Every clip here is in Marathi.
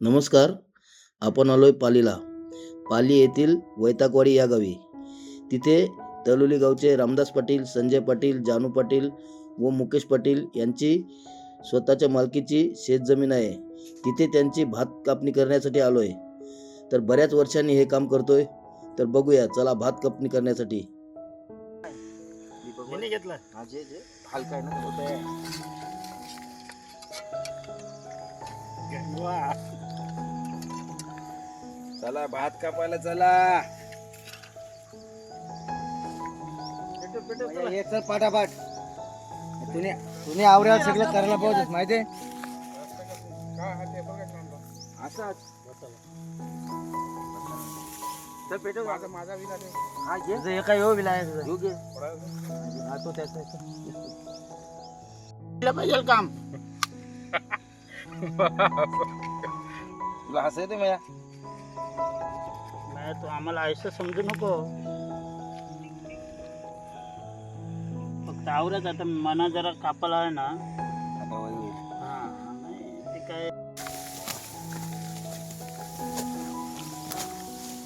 नमस्कार आपण आलोय पालीला. पाली येथील वैतागवाडी या गावी. तिथे तलोली गावचे रामदास पाटील संजय पाटील जानू पाटील व मुकेश पाटील यांची स्वतःच्या मालकीची शेतजमीन आहे. तिथे त्यांची भात कापणी करण्यासाठी आलोय. तर बऱ्याच वर्षांनी हे काम करतोय. तर बघूया चला भात कापणी करण्यासाठी. घेतलं. आहे ना. चला भात कापायला चला. चला. पाठापाठ तुम्ही तुम्ही आवऱ्यावर सगळं करायला पाहिजे माहिती असंच चल पेटव. माझा माझा हा घे. एका येऊ विला घेऊ घे. हा तो त्याचा केलं पाहिजे काम? तुला हसायचं येते नाही तू आम्हाला आयुष्य समजू नको. फक्त आवरत आता मना जरा कापाला आहे ना. हा नाही ते काय?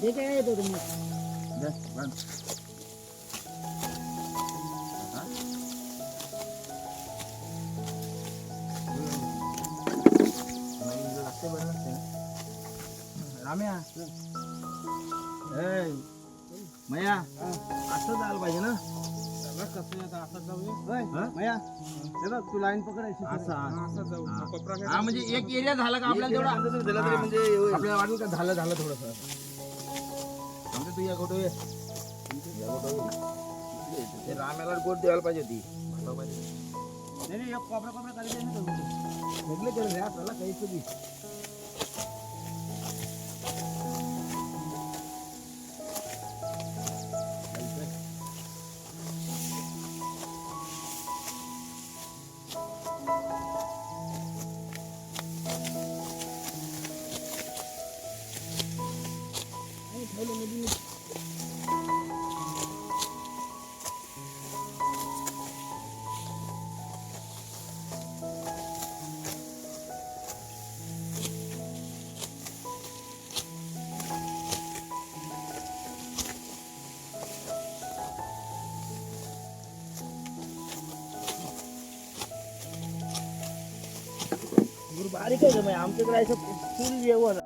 हे काय येतो तुम्ही? ए, मया असं जायला पाहिजे ना? हा? मया तू लाईन पकडायची असं हा. म्हणजे एक एरिया झाला का आपल्याला तेवढा? झाला तरी म्हणजे आपल्याला वाटेल का झालं झालं थोडस. आमच्या तू या गोटो. ते राम्याला गोट द्यायला पाहिजे ती. पाहिजे नाही नाही, एक कोपरा कोपरा करायचं नाही आपल्याला काही बारीक आहे का आमच्याकडे असं फुल जेवण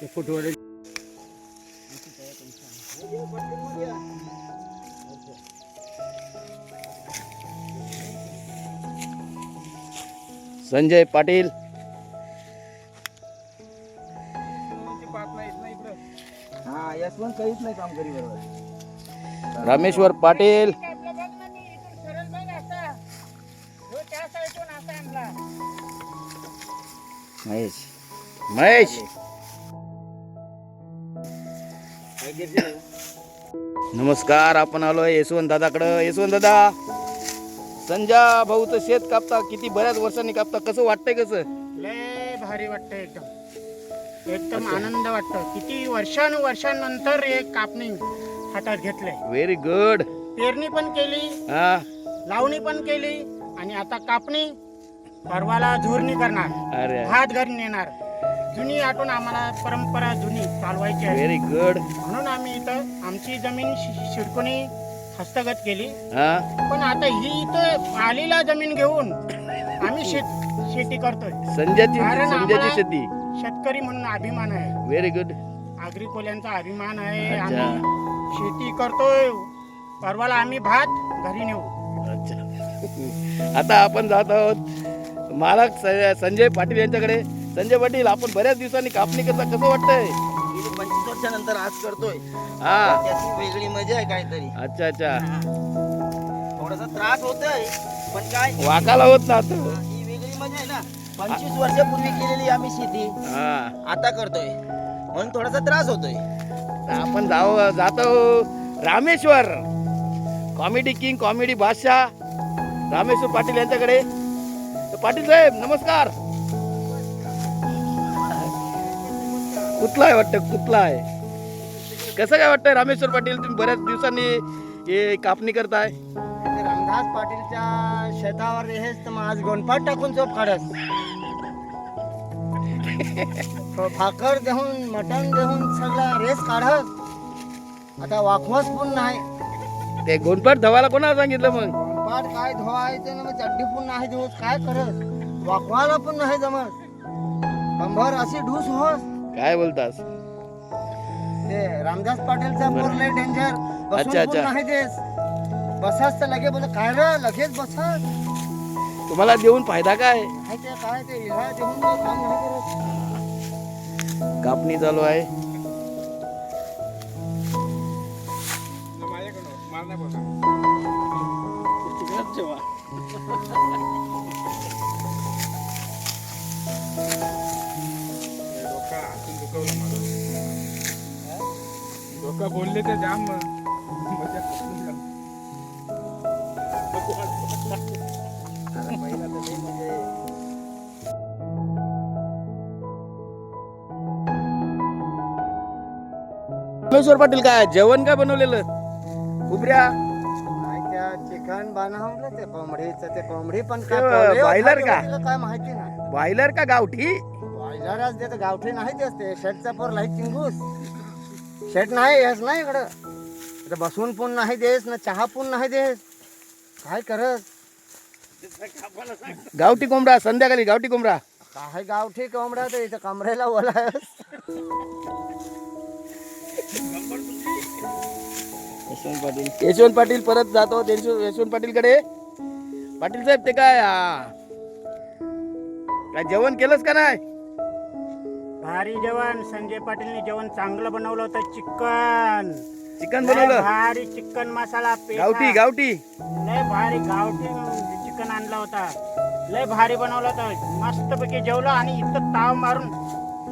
ते फुटवाले संजय पाटील. हा यशवंत काहीच नाही काम करी बरोबर. रामेश्वर पाटील. महेश. महेश. नमस्कार आपण आलोय यशवंत दादाकडं. यशवंत दादा संजा भाऊचं शेत कापता किती बऱ्याच वर्षांनी कापता कसं वाटतंय कसं? लय भारी वाटतं एकदम. एकदम आनंद वाटतं किती वर्षानुवर्षांनंतर एक कापणी हातात घेतलंय. व्हेरी गुड पेरणी पण केली हा. लावणी पण केली आणि आता कापणी परवाला झोरणी करणार. अरे. भात घरी नेणार जुनी आठवण आम्हाला परंपरा जुनी चालवायची आहे. व्हेरी गुड म्हणून आम्ही इथं आमची जमीन शि- शिडकोणी हस्तगत केली. हा? पण आता ही इथं आलेला जमीन घेऊन आम्ही शेत शेती करतोय. संजयची कारण संजयची आम्हाला- शेती. शेतकरी म्हणून अभिमान आहे. व्हेरी गुड आगरी कोल्यांचा अभिमान आहे. अच्छा. आम्ही शेती करतोय. परवाला आम्ही भात घरी नेऊ. अच्छा. आता आपण जात आहोत मालक स- संजय पाटील यांच्याकडे. संजय पाटील आपण बऱ्याच दिवसांनी कापणी करता कसं वाटतंय? गेली पंचवीस वर्षानंतर आज करतोय. हा. त्याची वेगळी मजा आहे काहीतरी. अच्छा अच्छा. थोडासा त्रास होतोय पण काय? वाकाला होत ना आता. ही वेगळी मजा आहे ना. पंचवीस वर्षापूर्वी केलेली आम्ही शेती हा. आता करतोय. म्हणून थोडासा त्रास होतोय. तर आपण जाऊ जातो. रामेश्वर. कॉमेडी किंग कॉमेडी बादशाह रामेश्वर पाटील यांच्याकडे. तर पाटील साहेब नमस्कार. कुठला आहे वाटतं? कुठला आहे कसं काय वाटतंय रामेश्वर पाटील? तुम्ही बऱ्याच दिवसांनी हे कापणी करताय. रामदास पाटीलच्या शेतावर हेच तर मग आज गोनपाट टाकून चोप काढत. भाकर देऊन मटण देऊन सगळा रेस काढत. आता वाखवास पण नाही. ते गोंडपाट धवायला कोणाला सांगितलं मग? गोनपाट काय धुवायचं ना मग चड्डी पण नाही देऊन काय करत? वाखवायला पण नाही जमत. कंबर अशी ढूस होस काय बोलतास? ते रामदास पाटीलचा. पूर्ण डेंजर बसून अच्छा, अच्छा. नाही देस बसाच तर लगे बोल. काय रे लगेच बसत तुम्हाला देऊन फायदा काय? काय ते काय ते इला देऊन ते काम नाही करत. कापणी चालू आहे. डोका बोलले ते जाम मजा रामेश्वर पाटील काय जेवण काय बनवलेलं? उबऱ्या त्या चिकन बनवलं ते कोंबडीचं ते कोंबडी पण काय बॉयलर का? काय माहिती नाही बॉयलर का गावठी? बॉयलरच देत गावठी नाही तेच ते. शेटचा पोर लाइट चिंगूस. शेट नाही हेच नाही इकडं. इथं बसून पण नाही देस ना चहा पण नाही देस काय करत? गावठी कोंबडा संध्याकाळी गावठी कोंबडा. काय गावठी कोंबडा ते इथं कमरेला ओला यशवंत पाटील यशवंत पाटील परत जातो यशव- यशवंत पाटील कडे पाटील साहेब ते काय काय जेवण केलंच का नाही? भारी जेवण. संजय पाटीलने जेवण चांगलं बनवलं होतं चिकन. चिकन बनवलं? भारी चिकन मसाला पेटा. गावठी गावठी. लय भारी गावठी चिकन आणला होता. लय भारी बनवलं होतं. मस्तपैकी जेवलो आणि इथं ताव मारून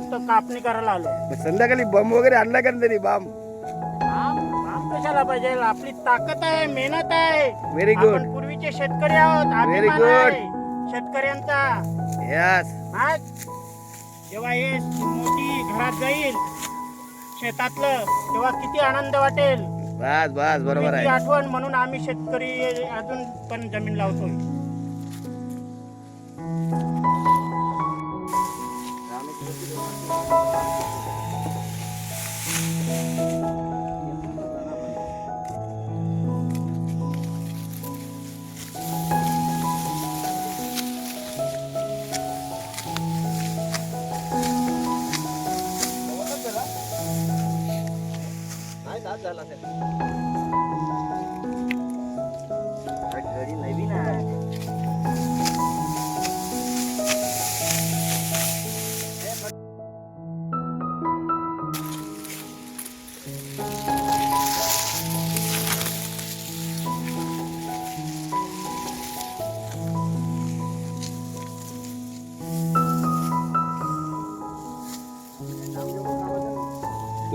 इथं कापणी करायला आलो. संध्याकाळी बम वगैरे आणला का नाही तरी बाम. काम काम कशाला पाहिजे? आपली ताकद आहे मेहनत आहे. गुड आपण पूर्वीचे शेतकरी आहोत Very अभिमान good. आहे शेतकऱ्यांचा. यस आज जेव्हा हे मोठी घरात जाईल शेतातलं तेव्हा किती आनंद वाटेल. बस बस बरोबर आहे. आठवण म्हणून आम्ही शेतकरी अजून पण जमीन लावतोय. नाही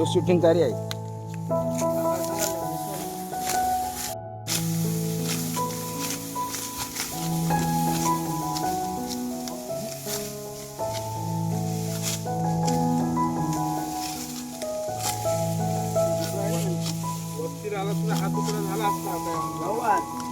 तो शूटिंग कार्य आहे वस्ती राहिला तुझा हात तुकडा झाला असता